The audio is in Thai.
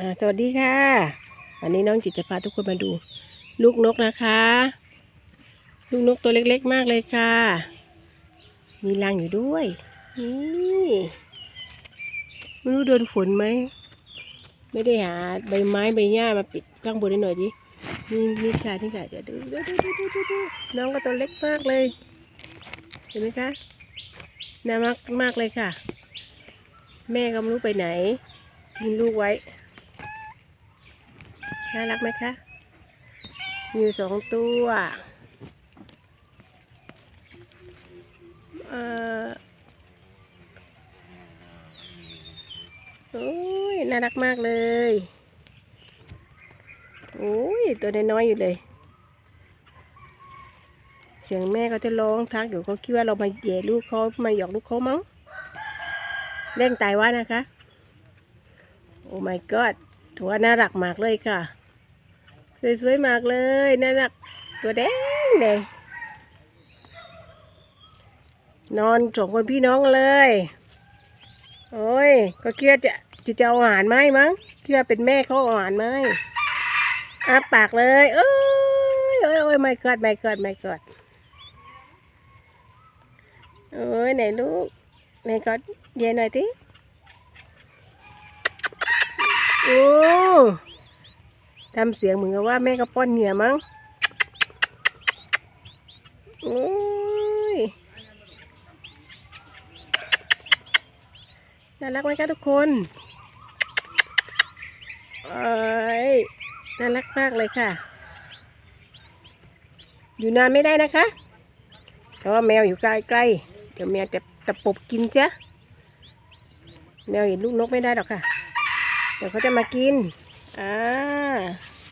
สวัสดีค่ะ วันนี้น้องจิตจะพาทุกคนมาดู ลูกนกนะคะ ลูกนกตัวเล็กๆมากเลยค่ะ มีรังอยู่ด้วยนี่ไม่รู้โดนฝนไหมไม่ได้หาใบไม้ใบหญ้ามาปิดข้างบนนิดหน่อยดินี่นี่ค่ะนี่ค่ะเดี๋ยวดูดูดูดูดูดูดูน้องก็ตัวเล็กมากเลย เห็นไหมคะน่ารักมากเลยค่ะ แม่ก็ไม่รู้ไปไหนทิ้งลูกไว้ น่ารักไหมคะมีอยู่สองตัวเออโอ้ยน่ารักมากเลยโอ้ยตัวน้อยๆอยู่เลย เสียงแม่ก็จะร้องทักอยู่เขาคิดว่าเรามาแย่ลูกเขามาหยอกลูกเขามั้งเล่นตายว่านะคะ โอ้ my god ถือว่าน่ารักมากเลยค่ะ สวยๆมากเลยน่ารักตัวแดงแดงนอนสองคนพี่น้องเลย โอ้ย ก็คิดว่าจะจะจะเอาอาหารไหมมั้งคิดว่าเป็นแม่เขาเอาอาหารไหมาให้อาปากเลยเอ้ยโอ้ยโอ้ยไม่กอดไม่กอดไม่กอดโอ้ยไหนลูกไหนกอดเย็นหน่อยทีโอ้ ทำเสียงเหมือนกับว่าแม่ก็ป้อนเหงื่อมั้งโอ้ยน่ารักไหมคะทุกคนเอ้ยน่ารักมากเลยค่ะ อยู่นานไม่ได้นะคะเพราะว่าแมวอยู่ใกล้ๆเดี๋ยวแมวจะตะปบกินจ้ะแมวเห็นลูกนกไม่ได้หรอกค่ะ เดี๋ยวเขาจะมากิน 嗯。